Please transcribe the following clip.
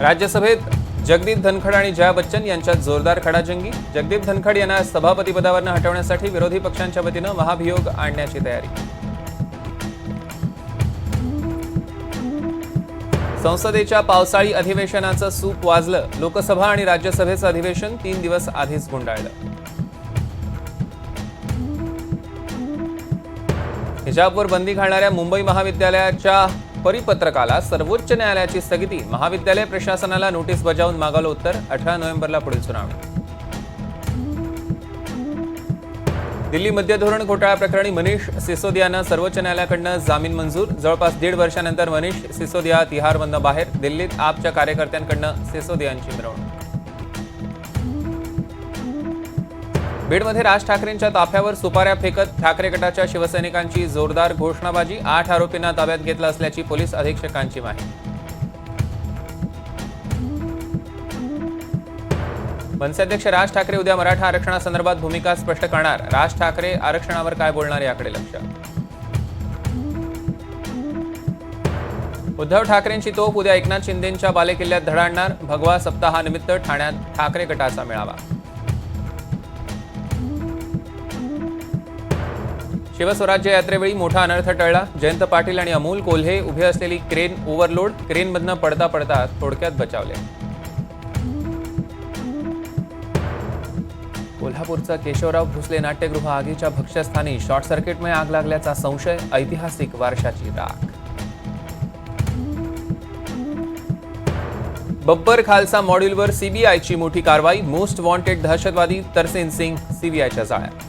राज्यसभेत जगदीप धनखड आणि जया बच्चन यांच्यात जोरदार खडाजंगी. जगदीप धनखड यांना सभापतीपदावरनं हटवण्यासाठी विरोधी पक्षांच्या वतीनं महाभियोग आणण्याची तयारी. संसदेच्या पावसाळी अधिवेशनाचं सूप वाजलं. लोकसभा आणि राज्यसभेचं अधिवेशन तीन दिवस आधीच गुंडाळलं. हिजाबवर बंदी घालणाऱ्या मुंबई महाविद्यालयाच्या परिपत्रकाला सर्वोच्च न्यायालयाची स्थगिती. महाविद्यालय प्रशासनाला नोटीस बजावून मागवलं उत्तर अठरा नोव्हेंबरला पुढील सुनावणी. दिल्ली मध्य धोरण घोटाळा प्रकरणी मनीष सिसोदियानं सर्वोच्च न्यायालयाकडनं जामीन मंजूर. जवळपास दीड वर्षानंतर मनीष सिसोदिया तिहारमधनं बाहेर दिल्लीत आपच्या कार्यकर्त्यांकडनं सिसोदियांची मिरवणूक. बीडमध्ये राज ठाकरेंच्या ताफ्यावर सुपाऱ्या फेकत ठाकरे गटाच्या शिवसैनिकांची जोरदार घोषणाबाजी आठ आरोपींना ताब्यात घेतलं असल्याची पोलीस अधीक्षकांची माहिती. मनसे अध्यक्ष राज ठाकरे उद्या मराठा आरक्षणासंदर्भात भूमिका स्पष्ट करणार. राज ठाकरे आरक्षणावर काय बोलणार याकडे लक्ष. उद्धव ठाकरेंची तोफ उद्या एकनाथ शिंदेंच्या बालेकिल्ल्यात धडाडणार. भगवा सप्ताहानिमित्त ठाण्यात ठाकरे गटाचा मेळावा. शिवस्वराज्य यात्रेवेळी मोठा अनर्थ टळला. जयंत पाटील आणि अमोल कोल्हे उभे असलेली क्रेन ओव्हरलोड क्रेनमधनं पडता पडता थोडक्यात बचावले. कोल्हापूरचं केशवराव भोसले नाट्यगृह आगीच्या भक्ष्यस्थानी शॉर्ट सर्किटमुळे आग लागल्याचा संशय ऐतिहासिक वारशाची राख. बब्बर खालसा मॉड्यूलवर सीबीआयची मोठी कारवाई मोस्ट वॉन्टेड दहशतवादी तरसेन सिंग सीबीआयच्या जाळ्यात.